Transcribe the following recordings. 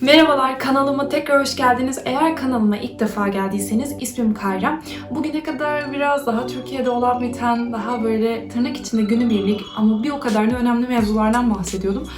Merhabalar kanalıma tekrar hoş geldiniz. Eğer kanalıma ilk defa geldiyseniz ismim Kayra. Bugüne kadar biraz daha Türkiye'de olan biten, daha böyle tırnak içinde günübirlik ama bir o kadar da önemli mevzulardan bahsediyordum.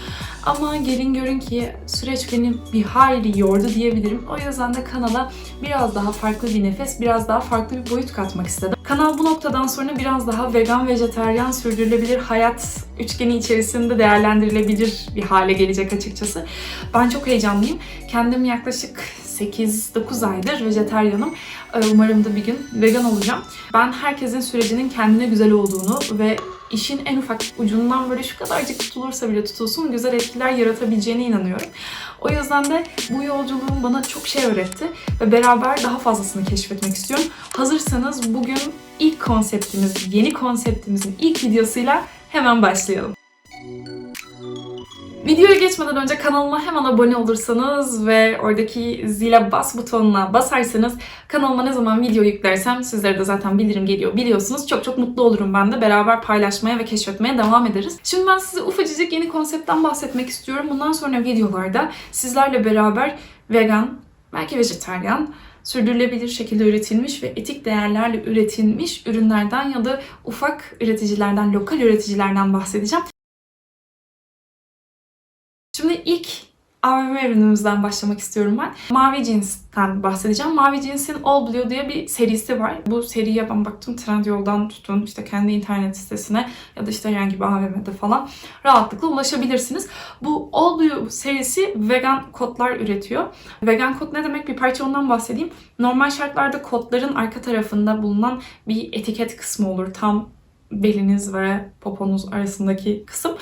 Ama gelin görün ki süreç beni bir hayli yordu diyebilirim. O yüzden de kanala biraz daha farklı bir nefes, biraz daha farklı bir boyut katmak istedim. Kanal bu noktadan sonra biraz daha vegan, vejeteryan, sürdürülebilir hayat üçgeni içerisinde değerlendirilebilir bir hale gelecek açıkçası. Ben çok heyecanlıyım. Kendim yaklaşık 8-9 aydır vejeteryanım. Ee, Umarım da bir gün vegan olacağım. Ben herkesin sürecinin kendine güzel olduğunu ve işin en ufak ucundan böyle şu kadarcık tutulursa bile tutulsun güzel etkiler yaratabileceğine inanıyorum. O yüzden de bu yolculuğum bana çok şey öğretti ve beraber daha fazlasını keşfetmek istiyorum. Hazırsanız bugün ilk konseptimiz, yeni konseptimizin ilk videosuyla hemen başlayalım. Videoya geçmeden önce kanalıma hemen abone olursanız ve oradaki zile bas butonuna basarsanız kanalıma ne zaman video yüklersem sizlere de zaten bildirim geliyor biliyorsunuz. Çok çok mutlu olurum ben de. Beraber paylaşmaya ve keşfetmeye devam ederiz. Şimdi ben size ufacık yeni konseptten bahsetmek istiyorum. Bundan sonra videolarda sizlerle beraber vegan, belki vejetaryen, sürdürülebilir şekilde üretilmiş ve etik değerlerle üretilmiş ürünlerden ya da ufak üreticilerden, lokal üreticilerden bahsedeceğim. Şimdi ilk AVM ürünümüzden başlamak istiyorum ben. Mavi cinsten bahsedeceğim. Mavi cinsin All Blue diye bir serisi var. Bu seriye ben baktım Trendyol'dan tutun işte kendi internet sitesine ya da işte herhangi bir AVM'de falan rahatlıkla ulaşabilirsiniz. Bu All Blue serisi vegan kodlar üretiyor. Vegan kod ne demek? Bir parça ondan bahsedeyim. Normal şartlarda kodların arka tarafında bulunan bir etiket kısmı olur. Tam beliniz ve poponuz arasındaki kısım.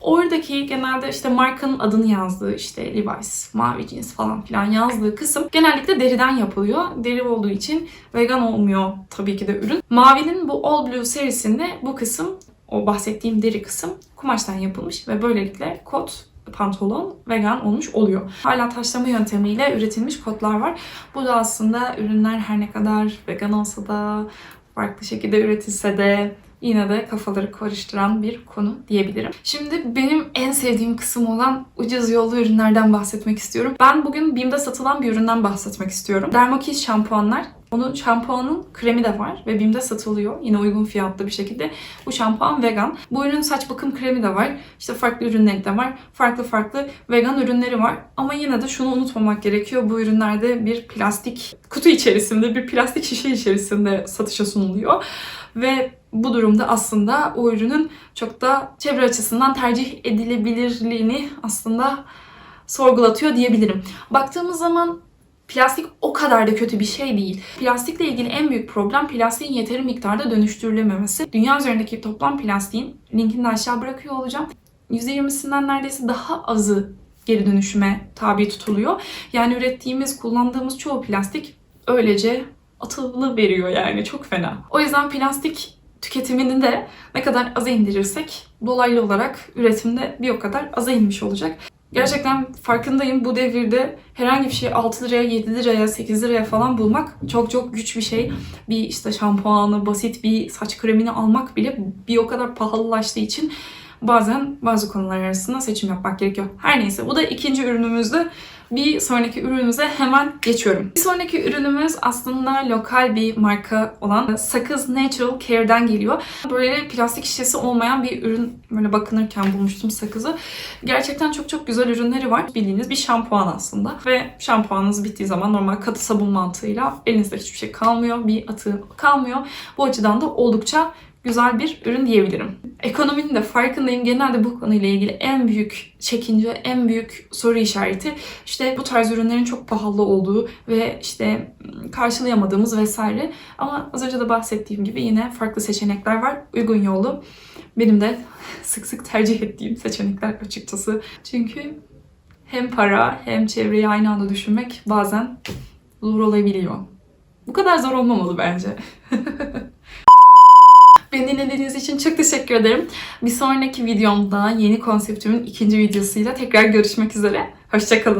Oradaki genelde işte markanın adını yazdığı işte Levi's, mavi cins falan filan yazdığı kısım genellikle deriden yapılıyor. Deri olduğu için vegan olmuyor tabii ki de ürün. Mavinin bu All Blue serisinde bu kısım o bahsettiğim deri kısım kumaştan yapılmış ve böylelikle kot pantolon vegan olmuş oluyor. Hala taşlama yöntemiyle üretilmiş kotlar var. Bu da aslında ürünler her ne kadar vegan olsa da farklı şekilde üretilse de yine de kafaları karıştıran bir konu diyebilirim. Şimdi benim en sevdiğim kısım olan ucuz yollu ürünlerden bahsetmek istiyorum. Ben bugün BİM'de satılan bir üründen bahsetmek istiyorum. Dermokiz şampuanlar. Onun şampuanın kremi de var ve BİM'de satılıyor. Yine uygun fiyatlı bir şekilde. Bu şampuan vegan. Bu ürünün saç bakım kremi de var. İşte farklı ürünleri de var. Farklı farklı vegan ürünleri var. Ama yine de şunu unutmamak gerekiyor. Bu ürünlerde bir plastik kutu içerisinde, bir plastik şişe içerisinde satışa sunuluyor. Ve bu durumda aslında o ürünün çok da çevre açısından tercih edilebilirliğini aslında sorgulatıyor diyebilirim. Baktığımız zaman plastik o kadar da kötü bir şey değil. Plastikle ilgili en büyük problem plastiğin yeteri miktarda dönüştürülememesi. Dünya üzerindeki toplam plastiğin linkini de aşağı bırakıyor olacağım. %20'sinden neredeyse daha azı geri dönüşüme tabi tutuluyor. Yani ürettiğimiz, kullandığımız çoğu plastik öylece atılı veriyor yani çok fena. O yüzden plastik tüketimini de ne kadar aza indirirsek dolaylı olarak üretimde bir o kadar aza inmiş olacak. Gerçekten farkındayım bu devirde herhangi bir şey 6 liraya, 7 liraya, 8 liraya falan bulmak çok çok güç bir şey. Bir işte şampuanı, basit bir saç kremini almak bile bir o kadar pahalılaştığı için bazen bazı konular arasında seçim yapmak gerekiyor. Her neyse bu da ikinci ürünümüzdü. Bir sonraki ürünümüze hemen geçiyorum. Bir sonraki ürünümüz aslında lokal bir marka olan Sakız Natural Care'den geliyor. Böyle plastik şişesi olmayan bir ürün böyle bakınırken bulmuştum sakızı. Gerçekten çok çok güzel ürünleri var. Bildiğiniz bir şampuan aslında. Ve şampuanınız bittiği zaman normal katı sabun mantığıyla elinizde hiçbir şey kalmıyor. Bir atı kalmıyor. Bu açıdan da oldukça güzel bir ürün diyebilirim. Ekonominin de farkındayım. Genelde bu konuyla ilgili en büyük çekince, en büyük soru işareti işte bu tarz ürünlerin çok pahalı olduğu ve işte karşılayamadığımız vesaire. Ama az önce de bahsettiğim gibi yine farklı seçenekler var. Uygun yollu. Benim de sık sık tercih ettiğim seçenekler açıkçası. Çünkü hem para hem çevreyi aynı anda düşünmek bazen zor olabiliyor. Bu kadar zor olmamalı bence. İçin çok teşekkür ederim. Bir sonraki videomda yeni konseptimin ikinci videosuyla tekrar görüşmek üzere. Hoşçakalın.